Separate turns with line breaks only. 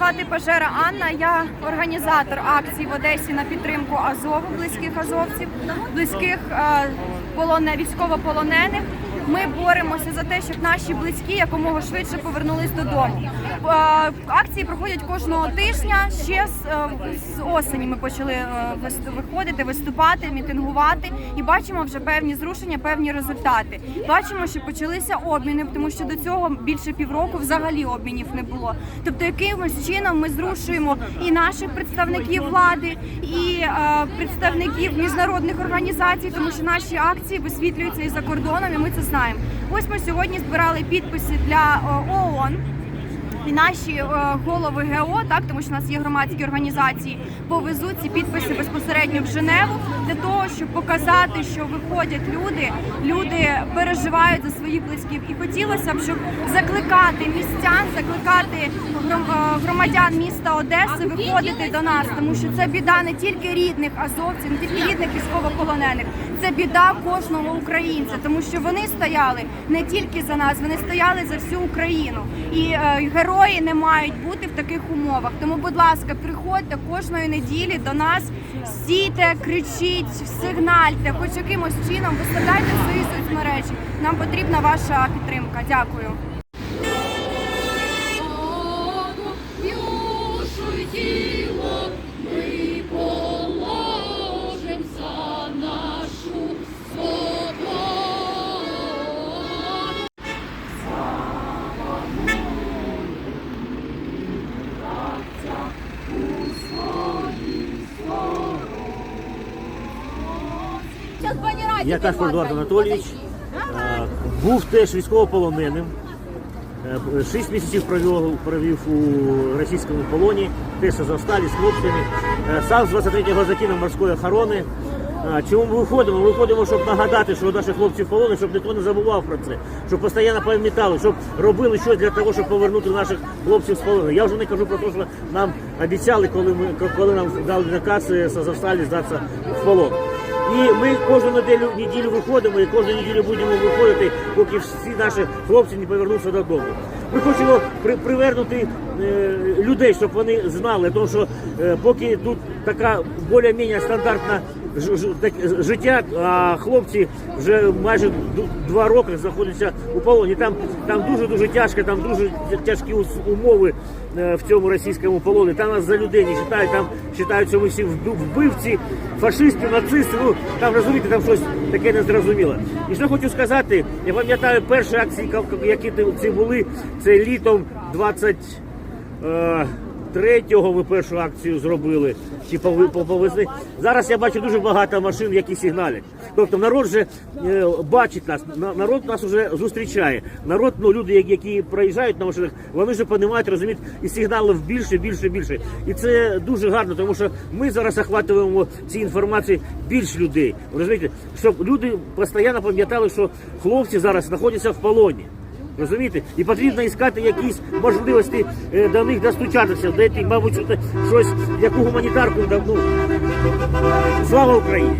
звати Пожера Анна. Я організатор акції в Одесі на підтримку Азову, близьких азовців, близьких е, полоне, військовополонених. Ми боремося за те, щоб наші близькі якомога швидше повернулись додому. Е, Акції проходять кожного тижня. Ще з, е, осені ми почали е, виходити, виступати, мітингувати і бачимо вже певні зрушення, певні результати. Бачимо, що почалися обміни, тому що до цього більше півроку взагалі обмінів не було. Тобто, якимось чином ми зрушуємо і наших представників влади, і представників міжнародних організацій, тому що наші акції висвітлюються і за кордоном, ми це знаємо. Ось ми сьогодні збирали підписи для е, ООН. І наші е, голови ГО, так тому що у нас є громадські організації, повезуть ці підписи безпосередньо в Женеву для того, щоб показати, що виходять люди, люди переживають за своїх близьких. І хотілося б, щоб закликати містян, закликати е, громадян міста Одеси виходити до нас, тому що це біда не тільки рідних азовців, не тільки рідних військовополонених, це біда кожного українця, тому що вони стояли не тільки за нас, вони стояли за всю Україну. І е, герої не мають бути в таких умовах. Тому, будь ласка, приходьте кожної неділі до нас, стійте, кричіть, сигнальте, хоч якимось чином виставляйте свої соцмережі. Нам потрібна ваша підтримка. Дякую.
Я Кашпар Едуард Анатолійович був теж військовополоненим. Е, Шість місяців провів, провів у російському полоні, теж з Азовсталі, з хлопцями. Е, Сам з 23-го закинув морської охорони. Чому ми виходимо? Ми виходимо, щоб нагадати, що наші хлопці в полоні, щоб ніхто не забував про це, щоб постійно пам'ятали, щоб робили щось для того, щоб повернути наших хлопців з полону. Я вже не кажу про те, що нам обіцяли, коли ми коли нам дали наказ е, з Азовсталі здатися в полон. І ми кожну неділю, неділю виходимо і кожну неділю будемо виходити, поки всі наші хлопці не повернуться додому. Ми хочемо при, привернути е, людей, щоб вони знали, тому що е, поки тут така більш-менш стандартна життя, а хлопці вже майже два роки знаходяться у полоні. Там там дуже дуже тяжко, там дуже тяжкі умови е, в цьому російському полоні. Там нас за людей не вважають, там вважають, що ми всі вбивці, фашисти, нацисти. Ну там розумієте, там щось таке незрозуміле. І що хочу сказати, я пам'ятаю перші акції, які ці були, це літом 20. Третього ми першу акцію зробили чи повезли. Зараз я бачу дуже багато машин, які сигналять. Тобто народ вже е, бачить нас, на- народ нас вже зустрічає. Народ, ну люди, які- проїжджають на машинах, вони вже розуміють, розуміють, і сигналів більше, більше, більше. І це дуже гарно, тому що ми зараз охватуємо ці інформації більш людей. Розумієте, щоб люди постійно пам'ятали, що хлопці зараз знаходяться в полоні. Розумієте? І потрібно іскати якісь можливості е, до них достучатися, дати, мабуть, щось, яку гуманітарку да, ну, Слава Україні!